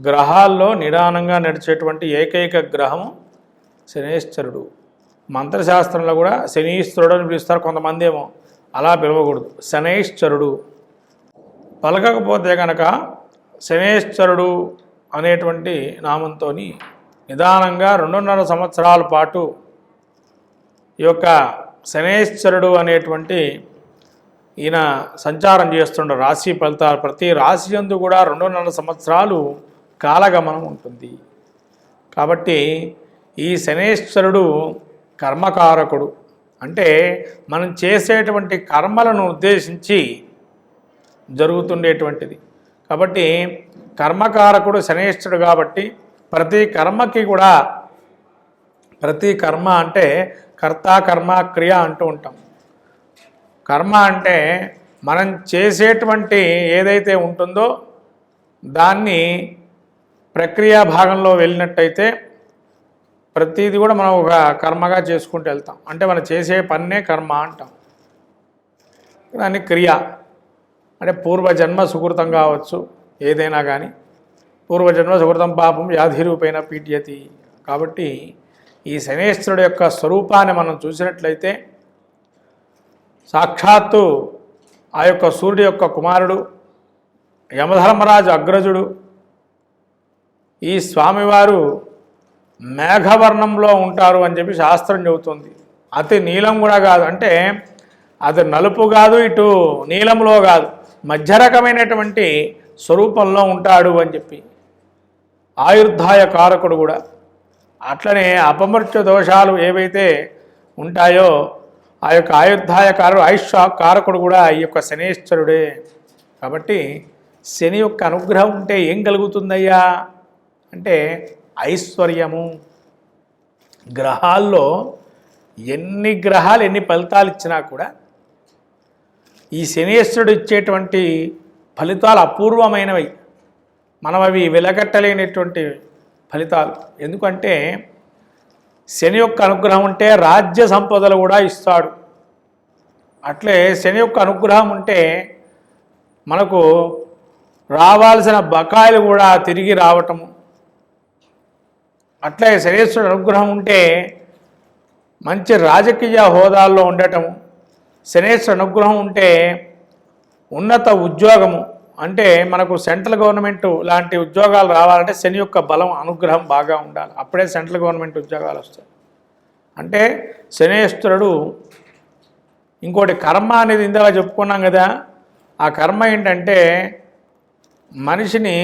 గ్రహాల్లో నిదానంగా నడిచేటువంటి ఏకైక గ్రహము శనేశ్వరుడు. మంత్రశాస్త్రంలో కూడా శనీశ్వరుడు అని పిలుస్తారు కొంతమంది ఏమో. అలా పిలవకూడదు. శనైశ్వరుడు. పలకకపోతే కనుక శనేశ్వరుడు అనేటువంటి నామంతో నిదానంగా రెండున్నర సంవత్సరాల పాటు ఈ యొక్క శనేశ్వరుడు అనేటువంటి ఈయన సంచారం చేస్తుండ రాశి ఫలితాలు. ప్రతి రాశి యందు కూడా రెండున్నర సంవత్సరాలు కాలగమనం ఉంటుంది. కాబట్టి ఈ శనేశ్వరుడు కర్మకారకుడు. అంటే మనం చేసేటువంటి కర్మలను ఉద్దేశించి జరుగుతుండేటువంటిది. కాబట్టి కర్మకారకుడు శనేశ్వరుడు కాబట్టి ప్రతి కర్మకి కూడా ప్రతి కర్మ అంటే కర్త కర్మ క్రియ అంటూ ఉంటాం. కర్మ అంటే మనం చేసేటువంటి ఏదైతే ఉంటుందో దాన్ని ప్రక్రియ భాగంలో వెళ్ళినట్టయితే ప్రతిదీ కూడా మనం ఒక కర్మగా చేసుకుంటూ వెళ్తాం. అంటే మనం చేసే పన్నే కర్మ అంటాం. దాన్ని క్రియ. అంటే పూర్వజన్మ సుకృతం కావచ్చు ఏదైనా కానీ పూర్వజన్మ సుకృతం పాపం వ్యాధి రూపైన పీడ్యతి. కాబట్టి ఈ శనేశ్వరుడు యొక్క స్వరూపాన్ని మనం చూసినట్లయితే సాక్షాత్తు ఆ యొక్క సూర్యుడి యొక్క కుమారుడు యమధర్మరాజు అగ్రజుడు ఈ స్వామివారు మేఘవర్ణంలో ఉంటారు అని చెప్పి శాస్త్రం చెబుతుంది. అతి నీలం కూడా కాదు. అంటే అది నలుపు కాదు ఇటు నీలంలో కాదు. మధ్య రకమైనటువంటి స్వరూపంలో ఉంటాడు అని చెప్పి. ఆయుర్ధాయ కారకుడు కూడా. అట్లనే అపమృత్యు దోషాలు ఏవైతే ఉంటాయో ఆ యొక్క ఆయుర్ధాయ కారు ఆయుష్ కారకుడు కూడా ఈ యొక్క శనేశ్వరుడే. కాబట్టి శని యొక్క అనుగ్రహం ఉంటే ఏం కలుగుతుందయ్యా? అంటే ఐశ్వర్యము గ్రహాల్లో ఎన్ని గ్రహాలు ఎన్ని ఫలితాలు ఇచ్చినా కూడా ఈ శనేశ్వరుడు ఇచ్చేటువంటి ఫలితాలు అపూర్వమైనవి. మనం అవి వెలగట్టలేనటువంటి ఫలితాలు. ఎందుకంటే శని యొక్క అనుగ్రహం ఉంటే రాజ్య సంపదలు కూడా ఇస్తాడు. అట్లే శని యొక్క అనుగ్రహం ఉంటే మనకు రావాల్సిన బకాయిలు కూడా తిరిగి రావటము. అట్లే శనేశ్వరుడు అనుగ్రహం ఉంటే మంచి రాజకీయ హోదాల్లో ఉండటము శనేశ్వరుడు అనుగ్రహం ఉంటే ఉన్నత ఉద్యోగము అంటే మనకు సెంట్రల్ గవర్నమెంట్ లాంటి ఉద్యోగాలు రావాలంటే శని యొక్క బలం అనుగ్రహం బాగా ఉండాలి. అప్పుడే సెంట్రల్ గవర్నమెంట్ ఉద్యోగాలు వస్తాయి. అంటే శనేశ్వరుడు ఇంకోటి కర్మ అనేది ఇందాక చెప్పుకున్నాం కదా ఆ కర్మ ఏంటంటే మనిషిని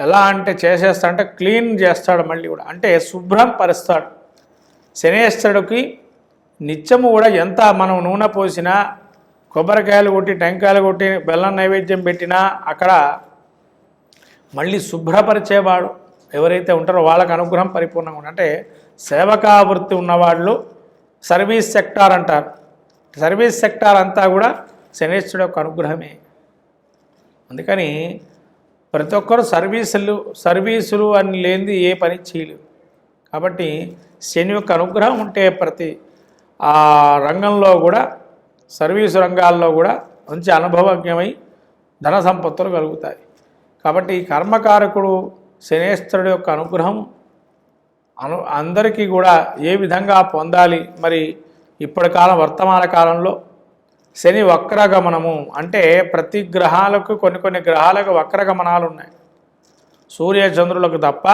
ఎలా అంటే చేసేస్తా అంటే క్లీన్ చేస్తాడు మళ్ళీ కూడా. అంటే శుభ్రం పరుస్తాడు. శనేశ్వరుడికి నిత్యము కూడా ఎంత మనం నూనె పోసినా కొబ్బరికాయలు కొట్టి టెంకాయలు కొట్టి బెల్లం నైవేద్యం పెట్టినా అక్కడ మళ్ళీ శుభ్రపరిచేవాడు ఎవరైతే ఉంటారో వాళ్ళకి అనుగ్రహం పరిపూర్ణంగా ఉంటుంది అంటే సేవకావృత్తి ఉన్నవాళ్ళు సర్వీస్ సెక్టార్ అంటారు. సర్వీస్ సెక్టార్ అంతా కూడా శనేశ్వరుడు యొక్క అనుగ్రహమే. అందుకని ప్రతి ఒక్కరు సర్వీసులు సర్వీసులు అని లేనిది ఏ పని చేయలేవు కాబట్టి శని యొక్క అనుగ్రహం ఉంటే ప్రతి ఆ రంగంలో కూడా సర్వీసు రంగాల్లో కూడా మంచి అనుభవజ్ఞమై ధన సంపత్తులు కలుగుతాయి. కాబట్టి కర్మకారకుడు శనేశ్వరుడు యొక్క అనుగ్రహం అను అందరికీ కూడా ఏ విధంగా పొందాలి? మరి ఇప్పటి కాలం వర్తమాన కాలంలో శని వక్రగమనము అంటే ప్రతి గ్రహాలకు కొన్ని కొన్ని గ్రహాలకు వక్రగమనాలు ఉన్నాయి. సూర్య చంద్రులకు తప్ప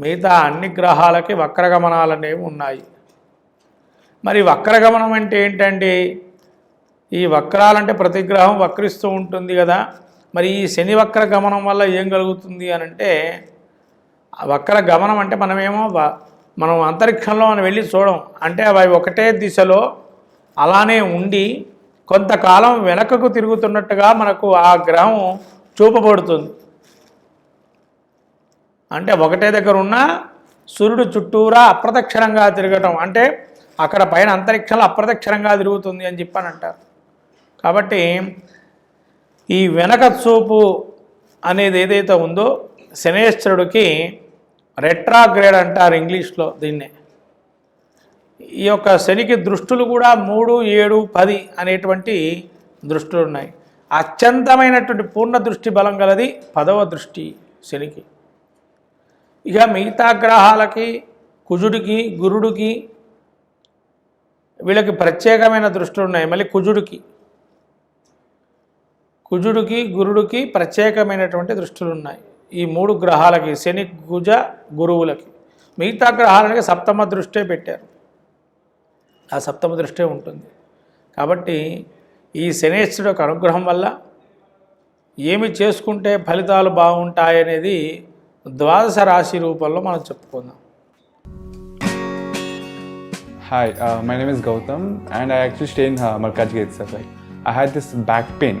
మిగతా అన్ని గ్రహాలకి వక్రగమనాలు అనేవి ఉన్నాయి. మరి వక్రగమనం అంటే ఏంటండి? ఈ వక్రాలంటే ప్రతి గ్రహం వక్రిస్తూ ఉంటుంది కదా. మరి ఈ శని వక్ర గమనం వల్ల ఏం కలుగుతుంది అని అంటే ఆ వక్ర గమనం అంటే మనమేమో మనం అంతరిక్షంలో మనం వెళ్ళి చూడం. అంటే అవి ఒకటే దిశలో అలానే ఉండి కొంతకాలం వెనకకు తిరుగుతున్నట్టుగా మనకు ఆ గ్రహం చూపబడుతుంది. అంటే ఒకటే దగ్గర ఉన్న సూర్యుడు చుట్టూరా అప్రదక్షిణంగా తిరగటం. అంటే అక్కడ పైన అంతరిక్షంలో అప్రదక్షిణంగా తిరుగుతుంది అని చెప్పని అంటారు కాబట్టి ఈ వెనక చూపు అనేది ఏదైతే ఉందో శనేశ్వరుడికి రెట్రాగ్రేడ్ అంటారు ఇంగ్లీష్లో దీన్నే. ఈ యొక్క శనికి దృష్టులు కూడా మూడు ఏడు పది అనేటువంటి దృష్టులు ఉన్నాయి. అత్యంతమైనటువంటి పూర్ణ దృష్టి బలం గలది పదవ దృష్టి శనికి. ఇక మిగతా గ్రహాలకి కుజుడికి గురుడికి వీళ్ళకి ప్రత్యేకమైన దృష్టిలు ఉన్నాయి. మళ్ళీ కుజుడికి. కుజుడికి గురుడికి ప్రత్యేకమైనటువంటి దృష్టులు ఉన్నాయి. ఈ మూడు గ్రహాలకి శని కుజ గురువులకి. మిగతా గ్రహాలకి సప్తమ దృష్టే పెట్టారు. ఆ సప్తమ దృష్టి ఉంటుంది. కాబట్టి ఈ శనేశ్వరుడు యొక్క అనుగ్రహం వల్ల ఏమి చేసుకుంటే ఫలితాలు బాగుంటాయనేది ద్వాదశ రాశి రూపంలో మనం చెప్పుకుందాం. Hi my name is Gautam and I actually stay in Markaz gate sir I had this back pain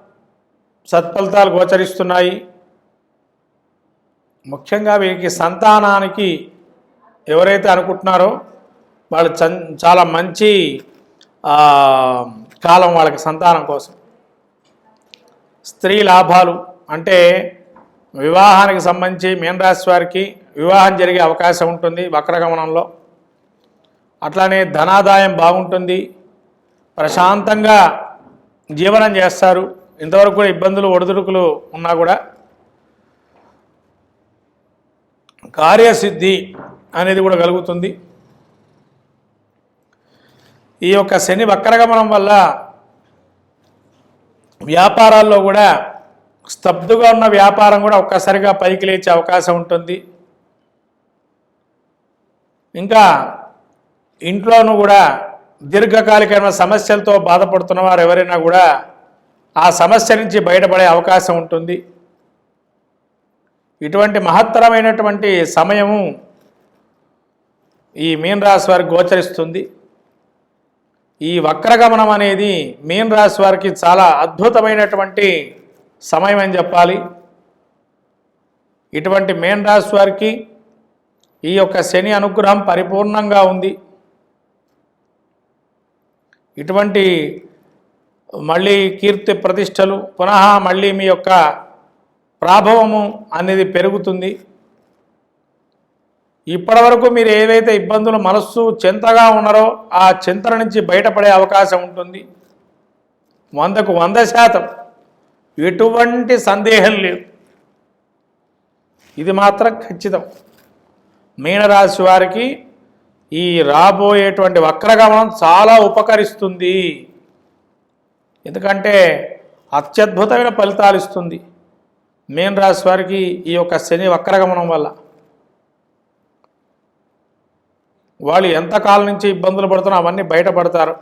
సత్ఫలితాలు గోచరిస్తున్నాయి. ముఖ్యంగా వీరికి సంతానానికి ఎవరైతే అనుకుంటున్నారో వాళ్ళు చన్ చాలా మంచి కాలం వాళ్ళకి సంతానం కోసం. స్త్రీ లాభాలు అంటే వివాహానికి సంబంధించి మీనరాశి వారికి వివాహం జరిగే అవకాశం ఉంటుంది వక్రగమనంలో. అట్లానే ధనాదాయం బాగుంటుంది. ప్రశాంతంగా జీవనం చేస్తారు. ఇంతవరకు కూడా ఇబ్బందులు ఒడిదుడుకులు ఉన్నా కూడా కార్యసిద్ధి అనేది కూడా కలుగుతుంది. ఈ యొక్క శని వక్రగమనం వల్ల వ్యాపారాల్లో కూడా స్తబ్దుగా ఉన్న వ్యాపారం కూడా ఒక్కసారిగా పైకి లేచే అవకాశం ఉంటుంది. ఇంకా ఇంట్లోనూ కూడా దీర్ఘకాలికమైన సమస్యలతో బాధపడుతున్న వారు ఎవరైనా కూడా ఆ సమస్య నుంచి బయటపడే అవకాశం ఉంటుంది. ఇటువంటి మహత్తరమైనటువంటి సమయము ఈ మీనరాశి వారికి గోచరిస్తుంది. ఈ వక్రగమనం అనేది మీనరాశి వారికి చాలా అద్భుతమైనటువంటి సమయం అని చెప్పాలి. ఇటువంటి మీనరాశి వారికి ఈ యొక్క శని అనుగ్రహం పరిపూర్ణంగా ఉంది. ఇటువంటి మళ్ళీ కీర్తి ప్రతిష్టలు పునః మళ్ళీ మీ యొక్క ప్రాభవము అనేది పెరుగుతుంది. ఇప్పటివరకు మీరు ఏదైతే ఇబ్బందులు మనస్సు చింతగా ఉన్నారో ఆ చింతల నుంచి బయటపడే అవకాశం ఉంటుంది. వందకు వంద శాతం ఎటువంటి సందేహం లేదు. ఇది మాత్రం ఖచ్చితం. మీనరాశి వారికి ఈ రాబోయేటువంటి వక్రగమనం చాలా ఉపకరిస్తుంది. ఎందుకంటే అత్యద్భుతమైన ఫలితాలు ఇస్తుంది. మేన్ రాశి వారికి ఈ యొక్క శని వక్రగమనం వల్ల. వాళ్ళు ఎంతకాలం నుంచి ఇబ్బందులు పడుతున్నా అవన్నీ బయటపడతారు.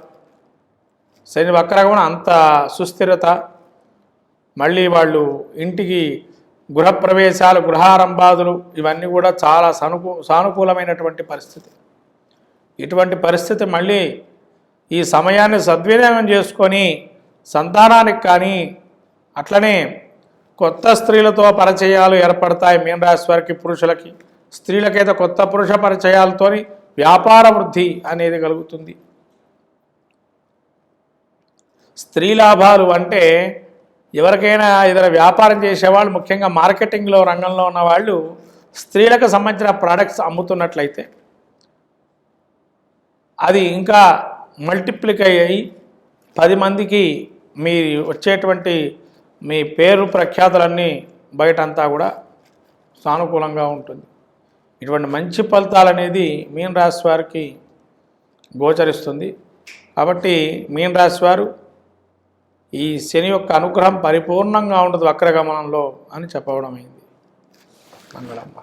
శని వక్రగమనం అంత సుస్థిరత. మళ్ళీ వాళ్ళు ఇంటికి గృహప్రవేశాలు గృహారంభాదులు ఇవన్నీ కూడా చాలా సనుకూ సానుకూలమైనటువంటి పరిస్థితి. ఇటువంటి పరిస్థితి మళ్ళీ ఈ సమయాన్ని సద్వినియోగం చేసుకొని సంతానానికి కానీ అట్లనే కొత్త స్త్రీలతో పరిచయాలు ఏర్పడతాయి మీనరాశి వారికి పురుషులకి. స్త్రీలకైతే కొత్త పురుష పరిచయాలతోని వ్యాపార వృద్ధి అనేది కలుగుతుంది. స్త్రీ లాభాలు అంటే ఎవరికైనా ఏదైనా వ్యాపారం చేసేవాళ్ళు ముఖ్యంగా మార్కెటింగ్లో రంగంలో ఉన్న వాళ్ళు స్త్రీలకు సంబంధించిన ప్రోడక్ట్స్ అమ్ముతున్నట్లయితే అది ఇంకా మల్టిప్లికై అయ్యి పది మందికి మీ వచ్చేటువంటి మీ పేరు ప్రఖ్యాతులన్నీ బయటంతా కూడా సానుకూలంగా ఉంటుంది. ఇటువంటి మంచి ఫలితాలు అనేది మీన రాశి వారికి గోచరిస్తుంది. కాబట్టి మీన రాశి వారు ఈ శని యొక్క అనుగ్రహం పరిపూర్ణంగా ఉండదు వక్రగమనంలో అని చెప్పడం అయింది మంగళమ్మ.